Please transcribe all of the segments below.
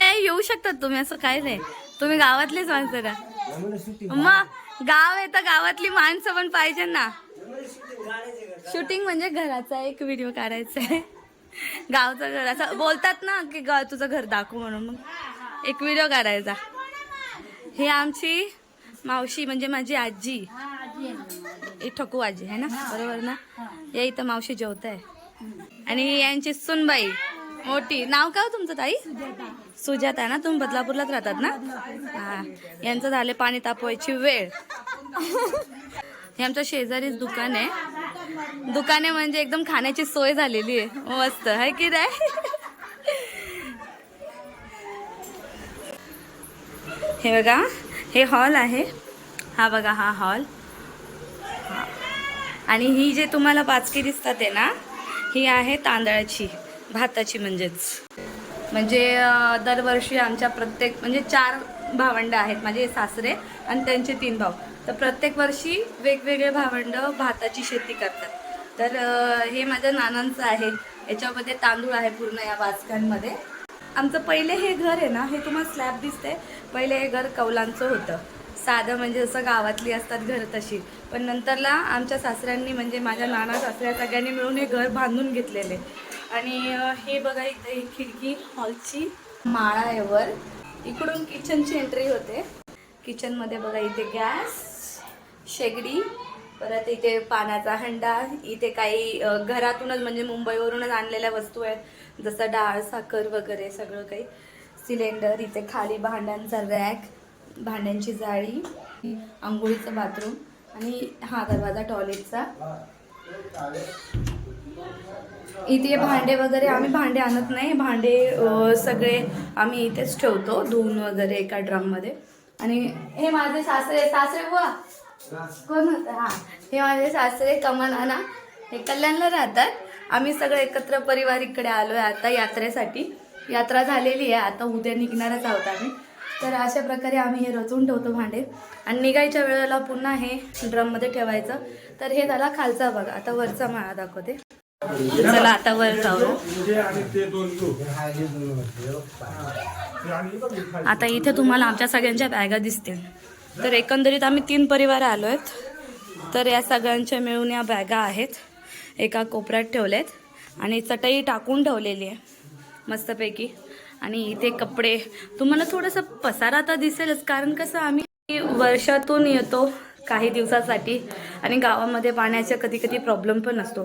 येऊ शकतात तुम्ही असं काय नाही. तुम्ही गावातलीच माणसं ना. मग गाव आहे तर गावातली माणसं पण पाहिजे ना. शूटिंग म्हणजे घराचा एक व्हिडिओ काढायचा आहे. गावचं घर असं बोलतात ना की गाव तुझं घर दाखवू म्हणून. मग एक व्हिडिओ काढायचा. हे आमची मावशी म्हणजे माझी आजी. ठकू आजी आहे ना? बरोबर ना? या इथं मावशी जेवत आहे आणि यांची सुनबाई. मोठी. नाव काय हो तुमचं ताई? सुजाता आहे ना? तुम्ही बदलापूरलाच राहतात ना? हा. यांचं झाले पाणी तापवायची वेळ. हे आमच्या शेजारीच दुकान आहे. दुकाने म्हणजे एकदम खाण्याची सोय झालेली आहे. मस्त. आहे की नाही? हे बघा. हे हॉल आहे. हा बघा हा हॉल. आणि ही जे तुम्हाला पाचकी दिसतात आहे ना ही आहे तांदळाची. भाताची म्हणजेच. म्हणजे दरवर्षी आमच्या प्रत्येक म्हणजे चार भावंड आहेत माझे सासरे आणि त्यांचे तीन भाऊ. तर प्रत्येक वर्षी वेगवेगळे भावंड भाताची शेती करतात. तर हे माझ्या नानांचं आहे. याच्यामध्ये तांदूळ आहे पूर्ण या वाचकांमध्ये. आमचं पहिले हे घर आहे ना हे तुम्हाला स्लॅब दिसते पहिले हे घर कौलांचं होतं. साधं म्हणजे जसं गावातली असतात घर तशी. पण नंतरला आमच्या सासऱ्यांनी म्हणजे माझ्या नाना सासऱ्या सगळ्यांनी मिळून हे घर बांधून घेतलेले. आणि हे बघा इथे ही खिडकी हॉलची माळा आहे वर. इकडून किचनची एंट्री होते. किचनमध्ये बघा इथे गॅस शेगडी परत इथे पाण्याचा हंडा इथे काही घरातूनच म्हणजे मुंबईवरूनच आणलेल्या वस्तू आहेत. जसं डाळ साखर वगैरे सगळं काही. सिलेंडर इथे खाली भांड्यांचा रॅक भांड्यांची जाळी आंघोळीचं बाथरूम आणि हा दरवाजा टॉयलेटचा. इथे भांडे वगैरे आम्ही भांडे आणत नाही. भांडे सगळे आम्ही इथेच ठेवतो धुवून वगैरे एका ड्रममध्ये. आणि हे माझे सासरे सासरे बुवा? कोण होतं? हा. हे माझे सासरे कमनाना हे कल्याणला राहतात. आम्ही सगळे एकत्र परिवार इकडे आलो आहे आता यात्रेसाठी. यात्रा झालेली आहे. आता उद्या निघणारच आहोत आम्ही. तर अशा प्रकारे आम्ही हे रचून ठेवतो भांडे. आणि निघायच्या वेळेला पुन्हा हे ड्रममध्ये ठेवायचं. तर हे झाला खालचा भाग. आता वरचा माळा दाखवते. चला आता वर जाऊ. आता इथे तुम्हाला आमच्या सगळ्यांच्या बॅगा दिसतील. तर एकंदरीत आम्ही तीन परिवार आलो आहेत तर या सगळ्यांच्या मिळून या बॅगा आहेत. एका कोपऱ्यात ठेवल्यात आणि चटई टाकून ठेवलेली आहे मस्तपैकी. आणि इथे कपडे. तुम्हाला थोडंसं पसारा आता दिसेलच कारण कसं आम्ही वर्षातून येतो काही दिवसासाठी आणि गावामध्ये पाण्याचा कधी कधी प्रॉब्लेम पण असतो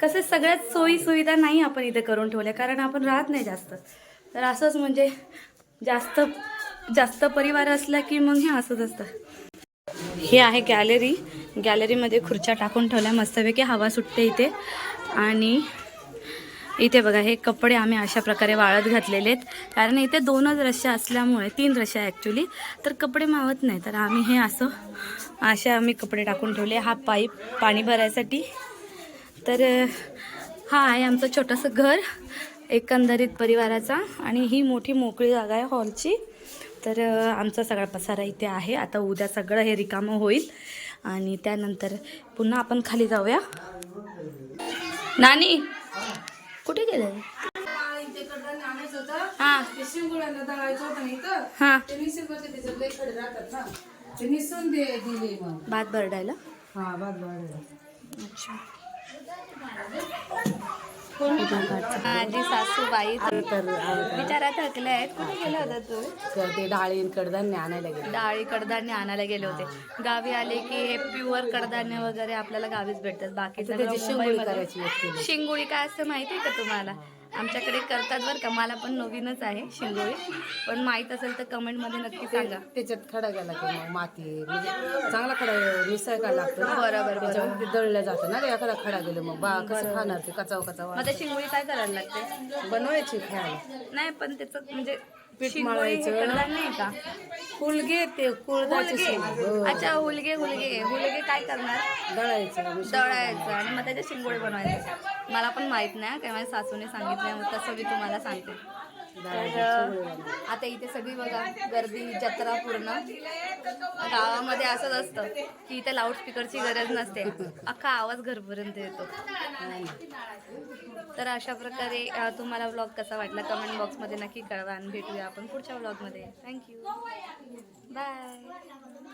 कसं सगळ्यात सोयी सुविधा नाही आपण इथे करून ठेवल्या कारण आपण राहत नाही जास्त. तर असंच म्हणजे जास्त जास्त परिवार असला की मग हे असंच असतं. हे आहे गॅलरी गॅलरीमध्ये खुर्च्या टाकून ठेवल्या मस्तपैकी हवा सुटते इथे. आणि इथे बघा हे कपडे आम्ही अशा प्रकारे वाळत घातलेले आहेत. कारण इथे दोनच रश्या असल्यामुळे तीन रश्या ॲक्च्युली तर कपडे मावत नाही. तर आम्ही हे असं अशा आम्ही कपडे टाकून ठेवले. हा पाईप पाणी भरायसाठी. तर हा आहे आमचं छोटंसं घर एकंदरीत परिवाराचा. आणि ही मोठी मोकळी जागा आहे हॉलची. तर आमचा सगळा पसारा इथे आहे. आता उद्या सगळं हे रिकामं होईल. आणि त्यानंतर पुन्हा आपण खाली जाऊया. नानी! कुठे गेले? हा. हा. भात भरडायला? हा बाद वाढलं अच्छा. माझी सासूबाई बिचारा थकल्या आहेत. कुठे गेला होता तू? ते डाळी कडधान्य आणायला गेले. डाळी कडधान्य आणायला गेले होते. गावी आले की हे प्युअर कडधान्य वगैरे आपल्याला गावीच भेटतात. बाकी त्याची शिंगोळी. करायची. शिंगोळी काय असतं माहिती आहे का तुम्हाला? आमच्याकडे करतात बरं का. मला पण नवीनच आहे शिंगोळी पण माहीत असेल तर कमेंटमध्ये नक्की सांगा. त्याच्यात खडा गेला की मग माती म्हणजे चांगला खडा मिसळायला लागतो ना. बरोबर, त्याच्यावर ते दळलं जातं ना एखादा खडा गेलो मग बा कसं खाणार ते? कचाव कचाव. मग त्या शिंगोळी काय करायला लागते? बनवायची खायला. नाही पण त्याचं म्हणजे पीठ मळायचं. आहे का? हुलगे ते कुळदाचे हुलगे अच्छा हुलगे हुलगे. हुलगे काय करणार? दळायचं दळायचं. आणि मग त्याचे शिंगोळे बनवायचे. मला पण माहीत नाही काय माझ्या सासूने सांगितलं मग तसं मी तुम्हाला सांगते. तर आता इथे सगळी बघा गर्दी जत्रा पूर्ण. गावामध्ये असंच असतं की इथे लाऊडस्पीकरची गरज नसते. अख्खा आवाज घरपर्यंत येतो. नाही. तर अशा प्रकारे तुम्हाला व्लॉग कसा वाटला कमेंट बॉक्समध्ये नक्की कळवा आणि भेटूया आपण पुढच्या व्लॉगमध्ये थँक्यू बाय